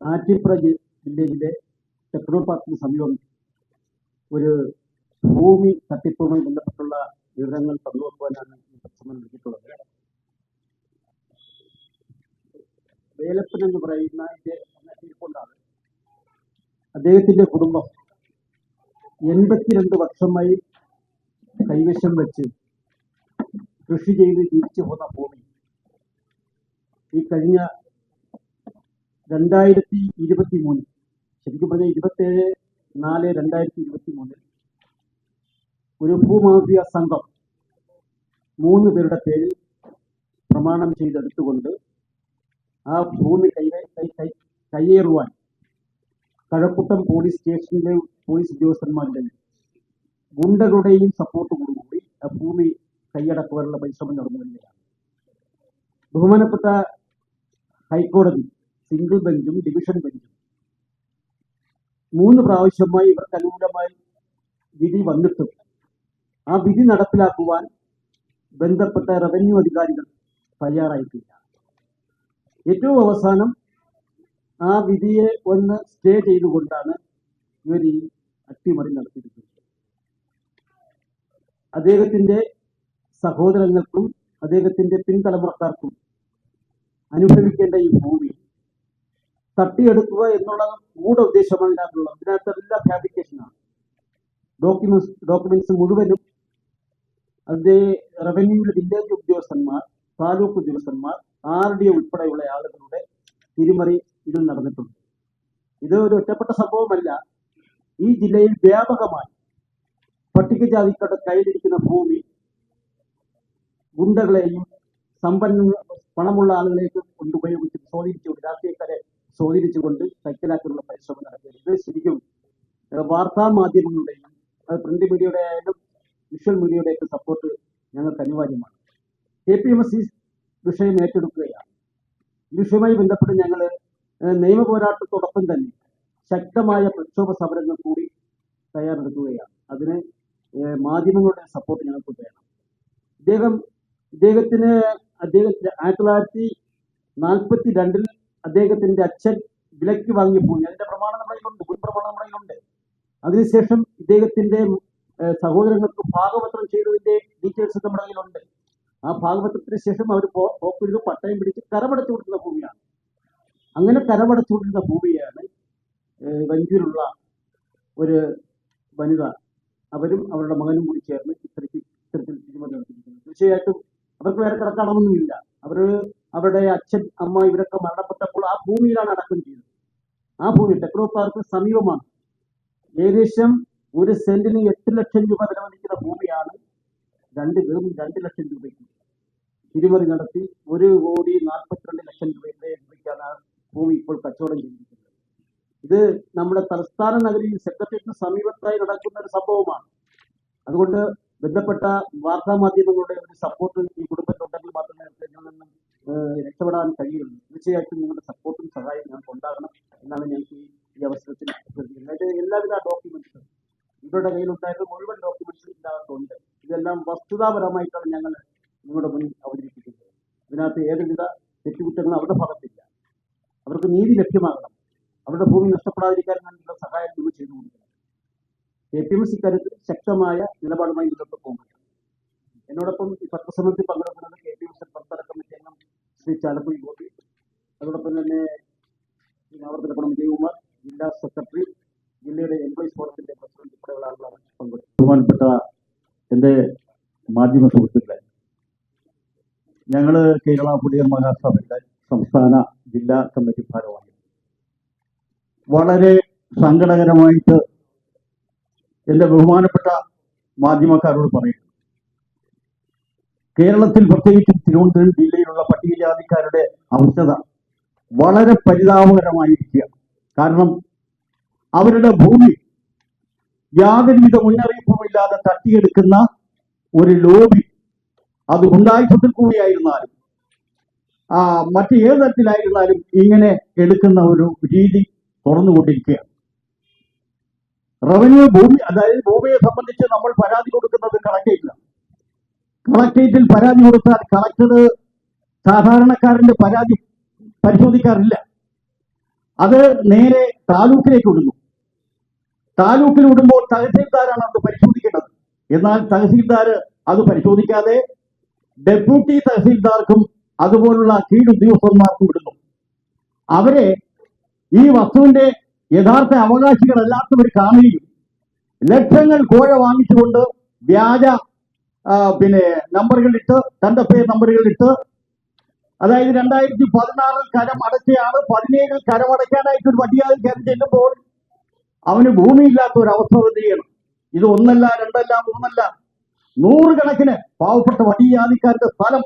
ആറ്റിപ്പുറ വില്ലേജിലെ ടെക്നോ പാർക്കിന് സമീപം ഒരു ഭൂമി തട്ടിപ്പുമായി ബന്ധപ്പെട്ടുള്ള വിവരങ്ങൾ പങ്കുവെക്കുവാനാണ് ഈ പ്രസംഗം നൽകിയിട്ടുള്ളത് വേലപ്പൻ എന്ന് പറയുന്ന കൊണ്ടാണ് അദ്ദേഹത്തിന്റെ കുടുംബം എൺപത്തിരണ്ട് വർഷമായി കൈവശം വെച്ച് കൃഷി ചെയ്ത് ജീവിച്ചു പോന്ന ഭൂമി. ഈ കഴിഞ്ഞ രണ്ടായിരത്തി ഇരുപത്തി മൂന്നിൽ ശരിക്കും പറഞ്ഞാൽ ഇരുപത്തേഴ് നാല് രണ്ടായിരത്തി ഇരുപത്തി മൂന്നിൽ ഒരു ഭൂമാഫിയ സംഘം മൂന്ന് പേരുടെ പേരിൽ പ്രമാണം ചെയ്തെടുത്തുകൊണ്ട് ആ ഭൂമി കയ്യേറുവാൻ കഴക്കൂട്ടം പോലീസ് സ്റ്റേഷനിലെ പോലീസ് ഉദ്യോഗസ്ഥന്മാരുടെ ഗുണ്ടകളുടെയും സപ്പോർട്ടോടുകൂടി ആ ഭൂമി കൈയടക്കുവാനുള്ള പരിശ്രമം നടന്നു വരികയാണ് ബഹുമാനപ്പെട്ട ഹൈക്കോടതി സിംഗിൾ ബെഞ്ചും ഡിവിഷൻ ബെഞ്ചും മൂന്ന് പ്രാവശ്യമായി ഇവർക്ക് അനുകൂലമായി വിധി വന്നിട്ടും ആ വിധി നടപ്പിലാക്കുവാൻ ബന്ധപ്പെട്ട റവന്യൂ അധികാരികൾ തയ്യാറായിട്ടില്ല. ഏറ്റവും അവസാനം ആ വിധിയെ ഒന്ന് സ്റ്റേ ചെയ്തുകൊണ്ടാണ് ഇവർ ഈ അട്ടിമറി നടത്തിയിരിക്കുന്നത്. അദ്ദേഹത്തിന്റെ സഹോദരങ്ങൾക്കും അദ്ദേഹത്തിന്റെ പിൻതലമുറക്കാർക്കും അനുഭവിക്കേണ്ട ഈ ഭൂമി തട്ടിയെടുക്കുക എന്നുള്ളത് കൂടെ ഉദ്ദേശമാണ് ഇതിനകത്തുള്ളത് ഇതിനകത്ത് എല്ലാം ഫാബ്രിക്കേഷനാണ് ഡോക്യുമെന്റ്സ് ഡോക്യുമെന്റ്സ് മുഴുവനും അതിന്റെ റവന്യൂവിലെ വില്ലേജ് ഉദ്യോഗസ്ഥന്മാർ താലൂക്ക് ഉദ്യോഗസ്ഥന്മാർ ആർ ഡി ഉൾപ്പെടെയുള്ള ആളുകളുടെ തിരിമറി ഇതിൽ നടന്നിട്ടുണ്ട്. ഇത് ഒരു ഒറ്റപ്പെട്ട സംഭവമല്ല. ഈ ജില്ലയിൽ വ്യാപകമായി പട്ടികജാതിക്കാരുടെ കയ്യിലിരിക്കുന്ന ഭൂമി ഗുണ്ടകളെയും സമ്പന്ന പണമുള്ള ആളുകളെയൊക്കെ കൊണ്ടുപയോഗിച്ച് സ്വാധീനിച്ചുകൊണ്ട് രാഷ്ട്രീയക്കാരെ സ്വാധീനിച്ചുകൊണ്ട് കൈക്കലാക്കാനുള്ള പരിശ്രമം ഇത് ശരിക്കും വാർത്താ മാധ്യമങ്ങളുടെയും അത് പ്രിന്റ് മീഡിയയുടെ ആയാലും വിഷ്വൽ മീഡിയയുടെയൊക്കെ സപ്പോർട്ട് ഞങ്ങൾക്ക് അനിവാര്യമാണ്. കെ പി എം എസ് ഈ വിഷയം ഏറ്റെടുക്കുകയാണ്. ഈ വിഷയവുമായി ബന്ധപ്പെട്ട് ഞങ്ങൾ നിയമ പോരാട്ടത്തോടൊപ്പം തന്നെ ശക്തമായ പ്രക്ഷോഭ സമരങ്ങൾ കൂടി തയ്യാറെടുക്കുകയാണ്. അതിന് മാധ്യമങ്ങളുടെ സപ്പോർട്ട് ഞങ്ങൾക്ക് വേണം. ഇദ്ദേഹം ഇദ്ദേഹത്തിന് അദ്ദേഹത്തിന് ആയിരത്തി തൊള്ളായിരത്തി നാൽപ്പത്തി രണ്ടിൽ അദ്ദേഹത്തിന്റെ അച്ഛൻ വിലക്ക് വാങ്ങിയപ്പോൾ അതിന്റെ പ്രമാണം നമ്മുടെ കയ്യിലുണ്ട് മുൻ പ്രമാണം നമ്മുടെ കയ്യിലുണ്ട്. അതിനുശേഷം ഇദ്ദേഹത്തിന്റെ സഹോദരങ്ങൾക്ക് ഭാഗപത്രം ചെയ്തതിന്റെ ഡീറ്റെയിൽസ് നമ്മുടെ കയ്യിലുണ്ട്. ആ ഭാഗപത്രത്തിന് ശേഷം അവർ പോക്കുരുത് പട്ടയം പിടിച്ച് കരമടച്ചു കൊടുക്കുന്ന ഭൂമിയാണ്. അങ്ങനെ കരമടച്ചു കൊടുക്കുന്ന ഭൂമിയാണ് വഞ്ചിയിലുള്ള ഒരു വനിത അവരും അവരുടെ മകനും കൂടി ചേർന്ന് ഇത്തരത്തിൽ ഇത്തരത്തിൽ തീരുമാനം നടത്തിയിരിക്കുന്നത് തീർച്ചയായിട്ടും അവർക്ക് വേറെ കിടക്കാണമൊന്നുമില്ല അവർ അവരുടെ അച്ഛൻ അമ്മ ഇവരൊക്കെ മരണപ്പെട്ടപ്പോൾ ആ ഭൂമിയിലാണ് അടക്കം ചെയ്തത്. ആ ഭൂമി ടെക്നോ പാർക്ക് സമീപമാണ്. ഏകദേശം ഒരു സെന്റിന് എട്ട് ലക്ഷം രൂപ വിലമതിക്കുന്ന ഭൂമിയാണ് രണ്ട് വെറും രണ്ട് ലക്ഷം രൂപയ്ക്ക്. തിരിമറി നടത്തി ഒരു കോടി നാൽപ്പത്തിരണ്ട് ലക്ഷം രൂപയുടെ രൂപയ്ക്കാണ് ആ ഭൂമി ഇപ്പോൾ കച്ചവടം ചെയ്തിരിക്കുന്നത്. ഇത് നമ്മുടെ തലസ്ഥാന നഗരിയിൽ സെക്രട്ടേറിയറ്റിന് സമീപത്തായി നടക്കുന്ന ഒരു സംഭവമാണ്. അതുകൊണ്ട് ബന്ധപ്പെട്ട വാർത്താ മാധ്യമങ്ങളുടെ ഒരു സപ്പോർട്ട് ഈ കുടുംബത്തിലുണ്ടെങ്കിൽ മാത്രമേ നിന്നും രക്ഷപ്പെടാൻ കഴിയുള്ളൂ. തീർച്ചയായിട്ടും നിങ്ങളുടെ സപ്പോർട്ടും സഹായം ഞങ്ങൾക്ക് ഉണ്ടാകണം എന്നാണ് ഞങ്ങൾക്ക് ഈ അവസരത്തിൽ അഭ്യർത്ഥിക്കുന്നത്. എല്ലാവിധ ഡോക്യുമെന്റ്സും ഇവരുടെ കയ്യിലുണ്ടായിരുന്ന മുഴുവൻ ഡോക്യുമെന്റ്സും ഇതിനകത്തുണ്ട്. ഇതെല്ലാം വസ്തുതാപരമായിട്ടാണ് ഞങ്ങൾ നിങ്ങളുടെ മുന്നിൽ അവതരിപ്പിക്കുന്നത്. ഇതിനകത്ത് ഏതുവിധ തെറ്റുകുറ്റങ്ങളും അവരുടെ ഭാഗത്തില്ല. അവർക്ക് നീതി ലഭ്യമാകണം. അവരുടെ ഭൂമി നഷ്ടപ്പെടാതിരിക്കാൻ വേണ്ടിയുള്ള സഹായം നിങ്ങൾ ചെയ്തു കെ പി എം സി ഇക്കാര്യത്തിൽ ശക്തമായ നിലപാടുമായി മുന്നോട്ട് പോകുകയാണ്. എന്നോടൊപ്പം ഈ പത്രസമ്മേളനത്തിൽ പങ്കെടുക്കുന്നത് കെ പി എം സി പ്രവർത്തന കമ്മിറ്റി അംഗം ശ്രീ ചാലപ്പുഴ ഗോപി. അതോടൊപ്പം തന്നെ ശ്രീ ആവർത്തനപ്പണം വിജയകുമാർ ജില്ലാ സെക്രട്ടറി ജില്ലയുടെ എംപ്ലോയീസ് ഫോറത്തിന്റെ പ്രസിഡന്റ് ഉൾപ്പെടെയുള്ള ആളുകളാണ് പങ്കെടുത്തത് ബഹുമാനപ്പെട്ട എന്റെ മാധ്യമ സുഹൃത്തുക്കളെ ഞങ്ങൾ കേരള പുതിയ മഹാസഭയുടെ സംസ്ഥാന ജില്ലാ കമ്മിറ്റി ഭാരവാഹി വളരെ സങ്കടകരമായിട്ട് എന്റെ ബഹുമാനപ്പെട്ട മാധ്യമക്കാരോട് പറയുന്നു. കേരളത്തിൽ പ്രത്യേകിച്ചും തിരുവനന്തപുരം ജില്ലയിലുള്ള പട്ടികജാതിക്കാരുടെ അവസ്ഥ വളരെ പരിതാപകരമായിരിക്കുക. കാരണം അവരുടെ ഭൂമി യാതൊരുവിധ മുന്നറിയിപ്പും ഇല്ലാതെ തട്ടിയെടുക്കുന്ന ഒരു ലോബി അത് ഗുണ്ടായുധത്തിൽ കൂടിയായിരുന്നാലും മറ്റ് ഏത് തരത്തിലായിരുന്നാലും ഇങ്ങനെ എടുക്കുന്ന ഒരു രീതി തുറന്നുകൊണ്ടിരിക്കുകയാണ് റവന്യൂ ഭൂമി അതായത് ഭൂമിയെ സംബന്ധിച്ച് നമ്മൾ പരാതി കൊടുക്കുന്നത് കളക്ടറേറ്റിലാണ് കളക്ടറേറ്റിൽ പരാതി കൊടുത്താൽ കളക്ടർ സാധാരണക്കാരന്റെ പരാതി പരിശോധിക്കാറില്ല. അത് നേരെ താലൂക്കിലേക്ക് വിടുന്നു താലൂക്കിൽ വിടുമ്പോൾ തഹസീൽദാരാണ് അത് പരിശോധിക്കേണ്ടത്. എന്നാൽ തഹസീൽദാർ അത് പരിശോധിക്കാതെ ഡെപ്യൂട്ടി തഹസീൽദാർക്കും അതുപോലുള്ള കീഴുദ്യോഗസ്ഥന്മാർക്കും വിടുന്നു. അവരെ ഈ വസ്തുവിന്റെ യഥാർത്ഥ അവകാശികളല്ലാത്തവർ കാണുകയും ലക്ഷങ്ങൾ കോഴ വാങ്ങിച്ചുകൊണ്ട് വ്യാജ പിന്നെ നമ്പറുകളിട്ട് തന്റെ പേര് നമ്പറുകളിട്ട് അതായത് രണ്ടായിരത്തി പതിനാറിൽ കരം അടച്ചയാൾ പതിനേഴിൽ കരമടയ്ക്കാനായിട്ട് ഒരു വടിയാൽ കയറി ചെല്ലുമ്പോൾ അവന് ഭൂമിയില്ലാത്ത ഒരു അവസ്ഥ ചെയ്യണം ഇത് ഒന്നല്ല രണ്ടല്ല മൂന്നല്ല. നൂറുകണക്കിന് പാവപ്പെട്ട വടിയാദിക്കാരുടെ സ്ഥലം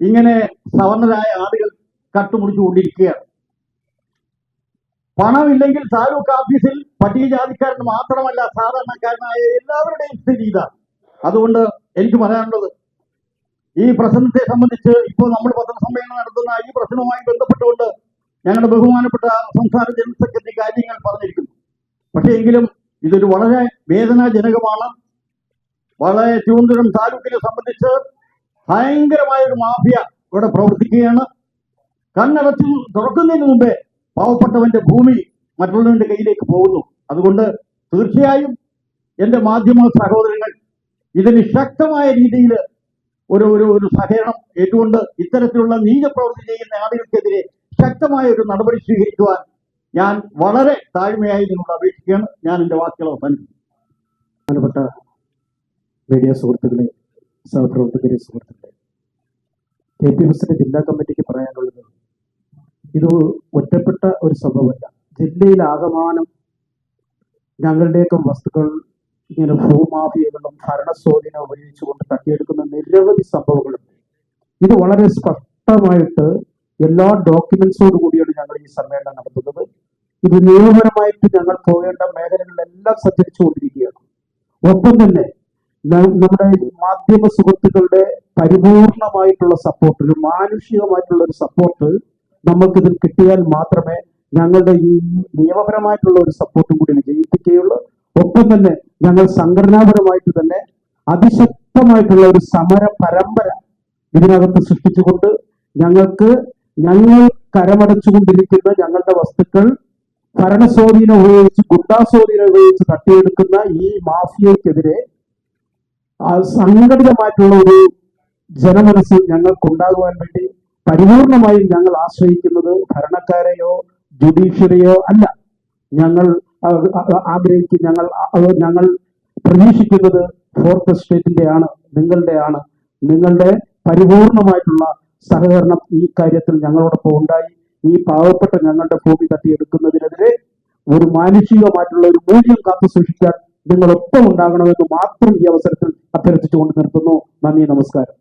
ഇങ്ങനെ സവർണരായ ആളുകൾ കട്ടുമുടിച്ചു കൊണ്ടിരിക്കുകയാണ് പണമില്ലെങ്കിൽ താലൂക്ക് ഓഫീസിൽ പട്ടികജാതിക്കാരൻ മാത്രമല്ല സാധാരണക്കാരനായ എല്ലാവരുടെയും സ്ഥിതി ഇതാണ് അതുകൊണ്ട് എനിക്ക് പറയാനുള്ളത് ഈ പ്രശ്നത്തെ സംബന്ധിച്ച് ഇപ്പോൾ നമ്മൾ പത്രസമ്മേളനം നടത്തുന്ന ഈ പ്രശ്നവുമായി ബന്ധപ്പെട്ടുകൊണ്ട് ഞങ്ങളുടെ ബഹുമാനപ്പെട്ട സംസ്ഥാന ജനറൽ സെക്രട്ടറി കാര്യങ്ങൾ പറഞ്ഞിരിക്കുന്നു. പക്ഷേ എങ്കിലും ഇതൊരു വളരെ വേദനാജനകമാണ്. വളരെ തിരുവനന്തപുരം താലൂക്കിനെ സംബന്ധിച്ച് ഭയങ്കരമായ ഒരു മാഫിയ ഇവിടെ പ്രവർത്തിക്കുകയാണ്. കണ്ണടച്ചു തുറക്കുന്നതിന് മുമ്പേ പാവപ്പെട്ടവന്റെ ഭൂമി മറ്റുള്ളവന്റെ കയ്യിലേക്ക് പോകുന്നു. അതുകൊണ്ട് തീർച്ചയായും എന്റെ മാധ്യമ സഹോദരങ്ങൾ ഇതിന് ശക്തമായ രീതിയിൽ ഒരു ഒരു ഒരു സഹകരണം ഏറ്റുകൊണ്ട് ഇത്തരത്തിലുള്ള നീചപ്രവൃത്തി ചെയ്യുന്ന ആളുകൾക്കെതിരെ ശക്തമായ ഒരു നടപടി സ്വീകരിക്കുവാൻ ഞാൻ വളരെ താഴ്മയായി നിങ്ങളോട് അപേക്ഷിക്കുകയാണ്. ഞാൻ എന്റെ വാക്കുകൾ അവസാനിപ്പിക്കും മീഡിയ സുഹൃത്തുക്കളെ സഹപ്രവർത്തകരെ സുഹൃത്തുക്കളെ കെ പി എസിന്റെ ജില്ലാ കമ്മിറ്റിക്ക് പറയാനുള്ളത് ഇത് ഒറ്റപ്പെട്ട ഒരു സംഭവമല്ല. ജില്ലയിൽ ആകമാനം ഞങ്ങളുടെയൊക്കെ വസ്തുക്കൾ ഇങ്ങനെ ഭൂമാഫിയകളും ഭരണസ്വാധീനം ഉപയോഗിച്ചുകൊണ്ട് തട്ടിയെടുക്കുന്ന നിരവധി സംഭവങ്ങളുണ്ട്. ഇത് വളരെ സ്പഷ്ടമായിട്ട് എല്ലാ ഡോക്യുമെന്റ്സോട് കൂടിയാണ് ഞങ്ങൾ ഈ സമ്മേളനം നടത്തുന്നത്. ഇത് നിയമപരമായിട്ട് ഞങ്ങൾ പോകേണ്ട മേഖലകളിലെല്ലാം സഞ്ചരിച്ചുകൊണ്ടിരിക്കുകയാണ്. ഒപ്പം തന്നെ നമ്മുടെ മാധ്യമ സുഹൃത്തുക്കളുടെ പരിപൂർണമായിട്ടുള്ള സപ്പോർട്ട് ഒരു മാനുഷികമായിട്ടുള്ള ഒരു സപ്പോർട്ട് നമുക്കിതിൽ കിട്ടിയാൽ മാത്രമേ ഞങ്ങളുടെ ഈ നിയമപരമായിട്ടുള്ള ഒരു സപ്പോർട്ടും കൂടി വിജയിപ്പിക്കുകയുള്ളൂ ഒപ്പം തന്നെ ഞങ്ങൾ സംഘടനാപരമായിട്ട് തന്നെ അതിശക്തമായിട്ടുള്ള ഒരു സമര പരമ്പര ഇതിനകത്ത് സൃഷ്ടിച്ചുകൊണ്ട് ഞങ്ങൾക്ക് ഞങ്ങൾ കരമടച്ചുകൊണ്ടിരിക്കുന്ന ഞങ്ങളുടെ വസ്തുക്കൾ ഭരണസ്വാധീനം ഉപയോഗിച്ച് ഗുണ്ടാസ്വാധീനം ഉപയോഗിച്ച് തട്ടിയെടുക്കുന്ന ഈ മാഫിയക്കെതിരെ സംഘടിതമായിട്ടുള്ള ഒരു ജനമനസ് ഞങ്ങൾക്കുണ്ടാകുവാൻ വേണ്ടി പരിപൂർണമായും ഞങ്ങൾ ആശ്രയിക്കുന്നത് ഭരണക്കാരെയോ ജുഡീഷ്യറിയോ അല്ല. ഞങ്ങൾ ആഗ്രഹിക്കും ഞങ്ങൾ ഞങ്ങൾ പ്രതീക്ഷിക്കുന്നത് ഫോർത്ത് സ്റ്റേറ്റിന്റെ ആണ് നിങ്ങളുടെ ആണ് നിങ്ങളുടെ പരിപൂർണമായിട്ടുള്ള സഹകരണം ഈ കാര്യത്തിൽ ഞങ്ങളോടൊപ്പം ഉണ്ടായി. ഈ പാവപ്പെട്ട ഞങ്ങളുടെ ഭൂമി തട്ടിയെടുക്കുന്നതിനെതിരെ ഒരു മാനുഷികമായിട്ടുള്ള ഒരു മൂല്യം കാത്തു സൂക്ഷിക്കാൻ നിങ്ങൾ ഒപ്പം ഉണ്ടാകണമെന്ന് മാത്രം ഈ അവസരത്തിൽ അഭ്യർത്ഥിച്ചുകൊണ്ട് നിർത്തുന്നു. നന്ദി നമസ്കാരം.